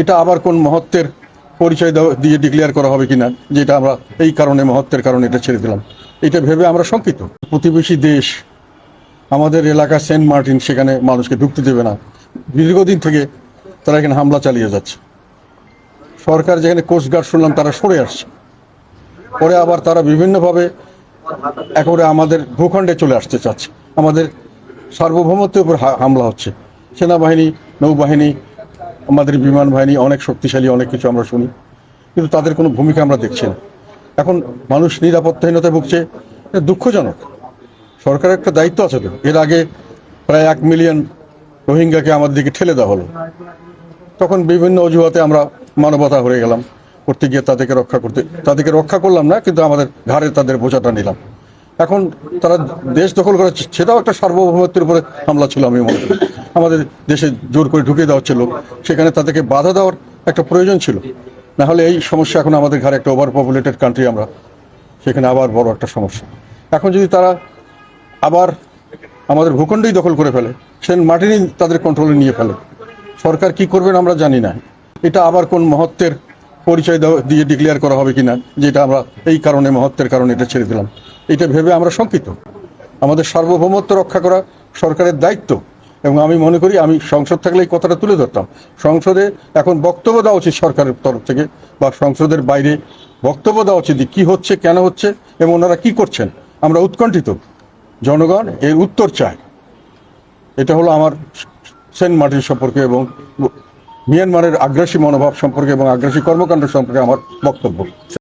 এটা আবার কোন মহত্বের পরিচয় দিয়ে ডিক্লেয়ার করা হবে কিনা, যেটা আমরা এই কারণে, মহত্বের কারণে এটা ছেড়ে দিলাম। এটা ভেবে আমরা শঙ্কিত। প্রতিবেশী দেশ, আমাদের এলাকা সেন্ট মার্টিন, সেখানে মানুষকে ঢুকতে দেবে না। দীর্ঘদিন থেকে তারা এখানে হামলা চালিয়ে যাচ্ছে। সরকার যেখানে কোস্টগার্ড শুনলাম, তারা সরে আসছে। পরে আবার তারা বিভিন্নভাবে একেবারে আমাদের ভূখণ্ডে চলে আসতে চাচ্ছে। আমাদের সার্বভৌমত্বের উপর হামলা হচ্ছে। সেনাবাহিনী, নৌবাহিনী আমাদের বিমান বাহিনী অনেক শক্তিশালী, অনেক কিছু আমরা শুনি। কিন্তু তাদের কোনো ভূমিকা আমরা দেখছি না। এখন মানুষ নিরাপত্তাহীনতায় ভুগছে দুঃখজনক। সরকারের একটা দায়িত্ব আছে তো। এর আগে প্রায় এক মিলিয়ন রোহিঙ্গাকে আমাদের দিকে ঠেলে দেওয়া হলো। তখন বিভিন্ন অজুহাতে আমরা মানবতা হয়ে গেলাম। করতে গিয়ে তাদেরকে রক্ষা করতে তাদেরকে রক্ষা করলাম না, কিন্তু আমাদের ঘাড়ে তাদের বোঝাটা নিলাম। এখন তারা দেশ দখল করে সেটাও একটা সার্বভৌমত্বের উপরে হামলা ছিল, আমি মনে করি। আমাদের দেশে জোর করে ঢুকিয়ে দেওয়া হচ্ছে লোক। সেখানে তাদেরকে বাধা দেওয়ার একটা প্রয়োজন ছিল। নাহলে এই সমস্যা এখন আমাদের ঘাড়ে একটা ওভার পপুলেটেড কান্ট্রি আমরা, সেখানে আবার বড় একটা সমস্যা। এখন যদি তারা আবার আমাদের ভূখণ্ডই দখল করে ফেলে, সেন মার্টিনই তাদের কন্ট্রোলে নিয়ে ফেলে, সরকার কি করবেন আমরা জানি না। এটা আবার কোন মহত্বের পরিচয় দিয়ে ডিক্লেয়ার করা হবে কিনা, যেটা আমরা এই কারণে, মহত্বের কারণে এটা ছেড়ে দিলাম। এটা ভেবে আমরা শঙ্কিত। আমাদের সার্বভৌমত্ব রক্ষা করা সরকারের দায়িত্ব। এবং আমি মনে করি, আমি সংসদ থাকলে এই কথাটা তুলে ধরতাম। সংসদে এখন বক্তব্য দেওয়া উচিত সরকারের তরফ থেকে বা সংসদের বাইরে বক্তব্য দেওয়া উচিত কি হচ্ছে, কেন হচ্ছে এবং ওনারা কি করছেন। আমরা উৎকণ্ঠিত। জনগণ এর উত্তর চায়। এটা হলো আমার সেন্ট মার্টিন সম্পর্কে এবং মিয়ানমারের আগ্রাসী মনোভাব সম্পর্কে এবং আগ্রাসী কর্মকাণ্ড সম্পর্কে আমার বক্তব্য।